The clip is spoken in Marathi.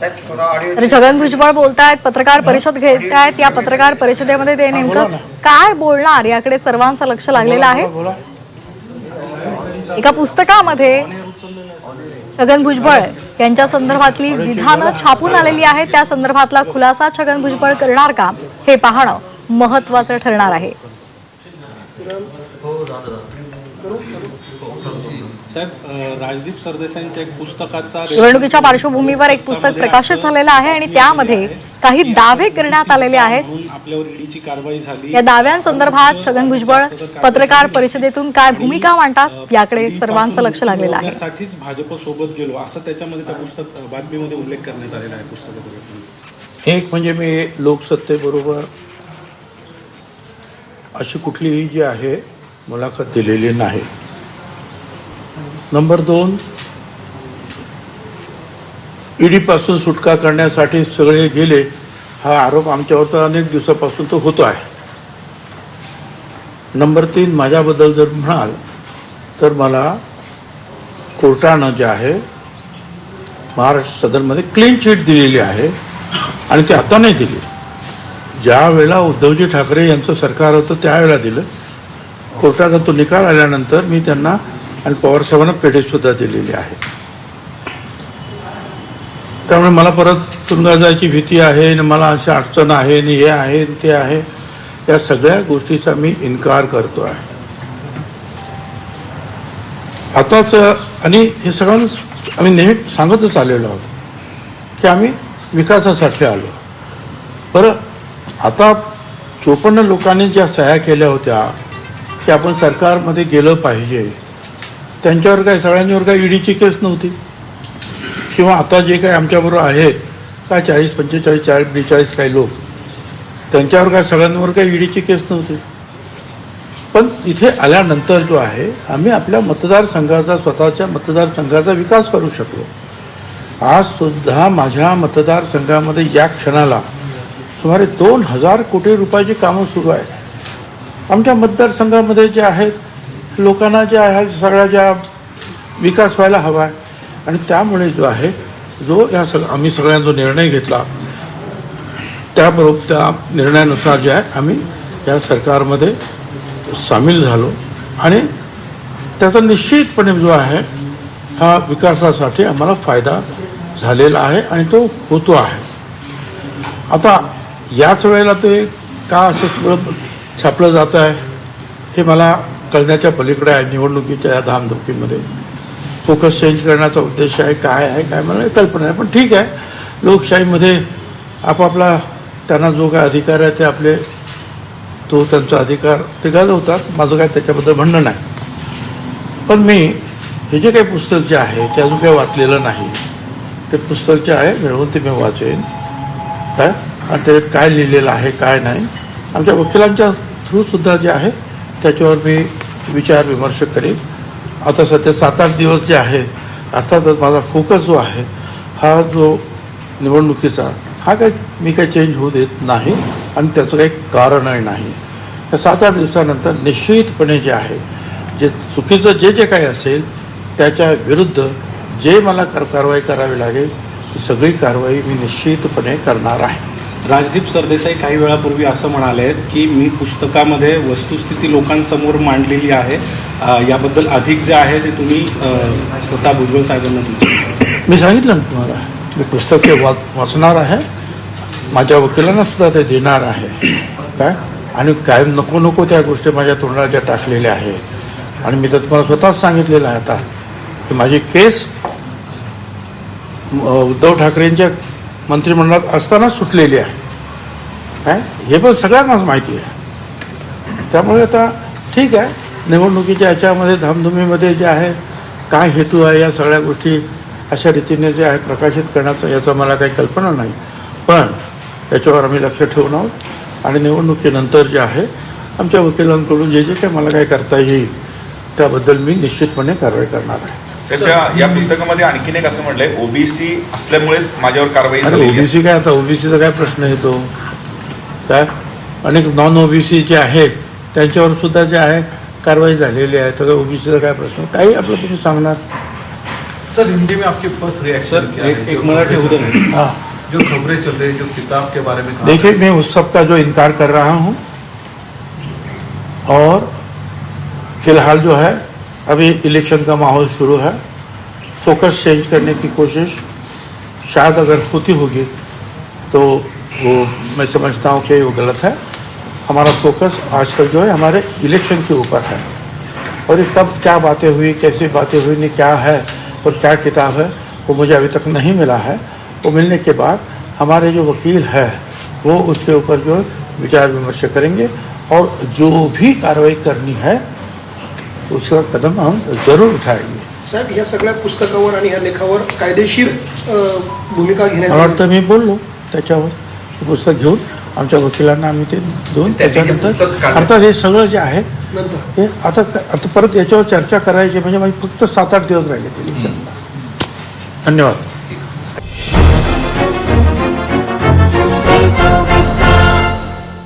तर छगन भुजबळ बोलतायत पत्रकार परिषद घेत आहेत या पत्रकार परिषदेमध्ये ते नेमकं काय बोलणार? याकडे सर्वांचं लक्ष लागलेलं आहे. एका पुस्तकामध्ये छगन भुजबळ यांच्या संदर्भातली विधानं छापून आलेली आहेत. त्या संदर्भातला खुलासा छगन भुजबळ करणार का? हे पाहणं महत्वाचं ठरणार आहे. साहेब अ, राजदीप सरदेसाईंच्या एक पुस्तकाचा निवडणुकीच्या पार्श्वभूमीवर एक पुस्तक प्रकाशित झालेलं आहे आणि त्यामध्ये काही दावे करण्यात आलेले आहेत. म्हणून आपल्यावर ईडीची कारवाई झाली. या दाव्यांसंदर्भात छगन भुजबळ पत्रकार परिषदेतून काय भूमिका मांडतात याकडे सर्वांचं लक्ष लागलेलं आहे. साठीच भाजप सोबत गेलो असं त्याच्यामध्ये त्या पुस्तक बातमीमध्ये उल्लेख करण्यात आलेला आहे पुस्तकाचा एक म्हणजे मी लोकसत्तेबरोबर अशी कुठलीही जी आहे मुलाखत दिलेली नाही. नंबर दोन ईडीपासून सुटका करण्यासाठी सगळे गेले हा आरोप आमच्यावर तर अनेक दिवसापासून तो होतो आहे. नंबर तीन माझ्याबद्दल जर म्हणाल तर मला कोर्टानं जे आहे महाराष्ट्र सदनमध्ये क्लीन चिट दिलेली आहे आणि ते आता नाही दिली. ज्या वेळेला उद्धवजी ठाकरे यांचं सरकार होतं त्यावेळेला दिलं. कोर्टाचा तो निकाल आल्यानंतर मी त्यांना आणि पवारसाहेबांना पेढेसुद्धा दिलेली आहे. त्यामुळे मला परत तुरुंगात जायची भीती आहे आणि मला अशी अडचण आहे आणि हे आहे ते आहे. या सगळ्या गोष्टीचा मी इन्कार करतो आहे. आताच आणि हे सगळ्यांना आम्ही नेहमी सांगतच आलेलो आहोत की आम्ही विकासासाठी आलो. बरं आता चोपन्न लोकांनी ज्या सह्या केल्या होत्या की आपण सरकारमध्ये गेलं पाहिजे त्यांच्यावर काय सगळ्यांच्यावर काय ईडीची केस नव्हती? किंवा आता जे काही आमच्याबरोबर आहेत काय चाळीस पंचेचाळीस चाळीस बेचाळीस काही लोक त्यांच्यावर काय सगळ्यांवर काही ईडीची केस नव्हती? पण इथे आल्यानंतर जो आहे आम्ही आपल्या मतदारसंघाचा स्वतःच्या मतदारसंघाचा विकास करू शकलो. आज सुद्धा माझ्या मतदारसंघामध्ये या क्षणाला सुमारे दोन हजार कोटी रुपयाची कामं सुरू आहेत. आमच्या मतदारसंघामध्ये जे आहेत लोकांना जे आहे सगळ्या ज्या विकास व्हायला हवा आहे. आणि त्यामुळे जो आहे जो या सग आम्ही सगळ्यांना जो निर्णय घेतला त्याबरोबर त्या निर्णयानुसार जे आहे आम्ही या सरकारमध्ये सामील झालो. आणि त्याचा निश्चितपणे जो आहे हा विकासासाठी आम्हाला फायदा झालेला आहे आणि तो होतो आहे. आता याच वेळेला ते का असं सगळं छापलं जात आहे हे मला कळण्याच्या पलीकडे आहे निवडणुकीच्या या धामधुकीमध्ये फोकस चेंज करण्याचा उद्देश आहे काय आहे काय मला कल्पना आहे पण ठीक आहे. लोकशाहीमध्ये आपापला त्यांना जो काय अधिकार आहे ते आपले तो त्यांचा अधिकार ते गाजवतात माझं काय त्याच्याबद्दल म्हणणं नाही. पण मी हे जे काही पुस्तक जे आहे ते अजून काही वाचलेलं नाही. ते पुस्तक जे आहे मिळवून ते मी वाचेन. काय? आणि त्याच्यात काय लिहिलेलं आहे काय नाही. आमच्या वकिलांच्या थ्रूसुद्धा जे आहे त्याच्यावर मी विचार विमर्श करेन. आता सध्या सात आठ दिवस जे आहे अर्थातच माझा फोकस जो आहे हा जो निवडणुकीचा हा काही मी काही चेंज होऊ देत नाही आणि त्याचं काही कारणही नाही. त्या सात आठ दिवसानंतर निश्चितपणे जे आहे जे चुकीचं जे जे काही असेल त्याच्या विरुद्ध जे मला कर कारवाई करावी लागेल ती सगळी कारवाई मी निश्चितपणे करणार आहे. राजदीप सरदेसाई काही वेळापूर्वी असं म्हणाले आहेत की मी पुस्तकामध्ये वस्तुस्थिती लोकांसमोर मांडलेली आहे. याबद्दल अधिक जे आहे ते तुम्ही स्वतः भुजबळ साहेबांना सांगितलं मी सांगितलं ना तुम्हाला मी पुस्तक हे वा वाचणार आहे. माझ्या वकिलांना सुद्धा ते देणार आहे. काय? आणि काय नको नको त्या गोष्टी माझ्या तोंडाच्या टाकलेल्या आहेत. आणि मी तर तुम्हाला स्वतःच सांगितलेलं आहे आता की माझी केस उद्धव ठाकरेंच्या मंत्रिमंडळात असतानाच सुटलेली आहे. काय? हे पण सगळ्यांनाच माहिती आहे. त्यामुळे आता ठीक आहे. निवडणुकीच्या याच्यामध्ये धामधुमीमध्ये जे आहे काय हेतू आहे या सगळ्या गोष्टी अशा रीतीने जे आहे प्रकाशित करण्याचं याचं मला काही कल्पना नाही. पण याच्यावर आम्ही लक्ष ठेवून आहोत. आणि निवडणुकीनंतर जे आहे आमच्या वकिलांकडून जे जे काही मला काय करता येईल त्याबद्दल मी निश्चितपणे कारवाई करणार आहे. या पुस्तकामध्ये आणखीन एक असं म्हटलंय ओबीसी असल्यामुळेच माझ्यावर कारवाई ओबीसी काय? आता ओबीसीचा काय प्रश्न येतो? काय अनेक नॉन ओबीसी जे आहेत त्यांच्यावर सुद्धा जे आहे कारवाई झालेली आहे. तर ओबीसीचा काय प्रश्न? काही आपलं तुम्ही सांगणार? सर हिंदी में आपकी फ़र्स्ट रिएक्शन क्या है? एक मराठी हाँ हैं? जो खबरें चल रही है जो किताब के बारे में देखिए मैं उस सब का जो इनकार कर रहा हूँ और फ़िलहाल जो है अभी इलेक्शन का माहौल शुरू है। फोकस चेंज करने की कोशिश। शायद अगर होती होगी तो वो मैं समझता हूँ कि वो गलत है। हमारा फोकस आजकल जो है हमारे इलेक्शन के ऊपर है। और ये कब क्या बातें हुई कैसी बातें हुई नहीं क्या है और क्या किताब है वो मुझे अभी तक नहीं मिला है। वो मिलने के बाद हमारे जो वकील है वो उसके ऊपर जो विचार विमर्श करेंगे और जो भी कार्रवाई करनी है उसका कदम हम ज़रूर उठाएँगे। साहेब या सगळ्या पुस्तकावर आणि ह्या लेखावर कायदेशीर भूमिका घेण्यात वाटतं मी बोललो त्याच्यावर. पुस्तक घेऊन आमच्या वकिलांना आम्ही ते देऊन त्याच्यानंतर अर्थात हे सगळं जे आहे हे आता आता परत याच्यावर चर्चा करायची म्हणजे माझी फक्त सात आठ दिवस राहिले ते. धन्यवाद